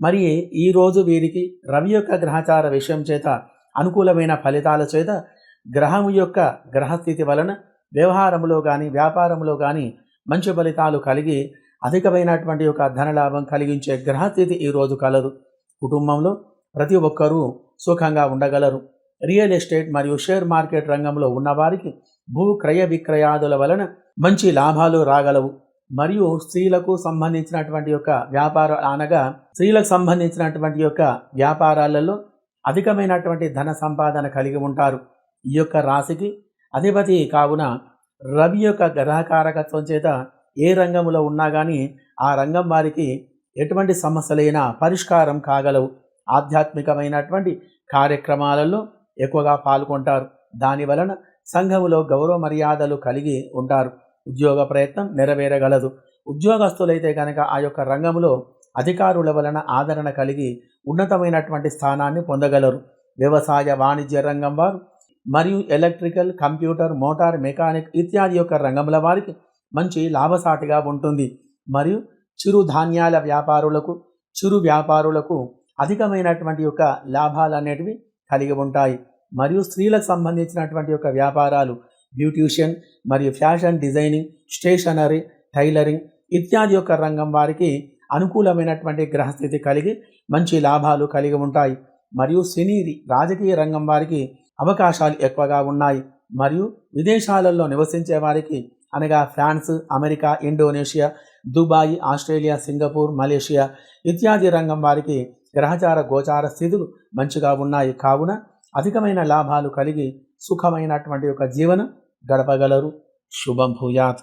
మరి ఈరోజు వీరికి రవి యొక్క గ్రహచార విషయం చేత అనుకూలమైన ఫలితాల చేత గ్రహము యొక్క గ్రహస్థితి వలన వ్యవహారంలో కానీ వ్యాపారంలో కానీ మంచి ఫలితాలు కలిగి అధికమైనటువంటి యొక్క ధనలాభం కలిగించే గ్రహస్థితి ఈరోజు కలదు. కుటుంబంలో ప్రతి ఒక్కరూ సుఖంగా ఉండగలరు. రియల్ ఎస్టేట్ మరియు షేర్ మార్కెట్ రంగంలో ఉన్నవారికి భూ క్రయ విక్రయాదుల వలన మంచి లాభాలు రాగలవు. మరియు స్త్రీలకు సంబంధించినటువంటి యొక్క వ్యాపార అనగా స్త్రీలకు సంబంధించినటువంటి యొక్క వ్యాపారాలలో అధికమైనటువంటి ధన సంపాదన కలిగి ఉంటారు. ఈ యొక్క రాశికి అధిపతి కావున రవి యొక్క గ్రహకారకత్వం చేత ఏ రంగంలో ఉన్నా కానీ ఆ రంగం వారికి ఎటువంటి సమస్యలైనా పరిష్కారం కాగలవు. ఆధ్యాత్మికమైనటువంటి కార్యక్రమాలలో ఎక్కువగా పాల్గొంటారు. దాని వలన సంఘములో గౌరవ మర్యాదలు కలిగి ఉంటారు. ఉద్యోగ ప్రయత్నం నెరవేరగలదు. ఉద్యోగస్తులైతే కనుక ఆ యొక్క రంగంలో అధికారుల వలన ఆదరణ కలిగి ఉన్నతమైనటువంటి స్థానాన్ని పొందగలరు. వ్యవసాయ వాణిజ్య రంగం వారు మరియు ఎలక్ట్రికల్ కంప్యూటర్ మోటార్ మెకానిక్ ఇత్యాది యొక్క రంగముల వారికి మంచి లాభసాటిగా ఉంటుంది. మరియు చిరుధాన్యాల వ్యాపారులకు చిరు వ్యాపారులకు అధికమైనటువంటి యొక్క లాభాలు అనేటివి కలిగి ఉంటాయి. మరియు స్త్రీలకు సంబంధించినటువంటి యొక్క వ్యాపారాలు బ్యూటీషియన్ మరియు ఫ్యాషన్ డిజైనింగ్ స్టేషనరీ టైలరింగ్ ఇత్యాది యొక్క రంగం వారికి అనుకూలమైనటువంటి గ్రహస్థితి కలిగి మంచి లాభాలు కలిగి ఉంటాయి. మరియు సినీ రాజకీయ రంగం వారికి అవకాశాలు ఎక్కువగా ఉన్నాయి. మరియు విదేశాలలో నివసించే వారికి అనగా France America Indonesia Dubai Australia Singapore Malaysia ఇత్యాది రంగం వారికి గ్రహచార గోచార స్థితులు మంచిగా ఉన్నాయి. కావున అధికమైన లాభాలు కలిగి సుఖమైనటువంటి ఒక జీవనం గడపగలరు. శుభం భూయాత్.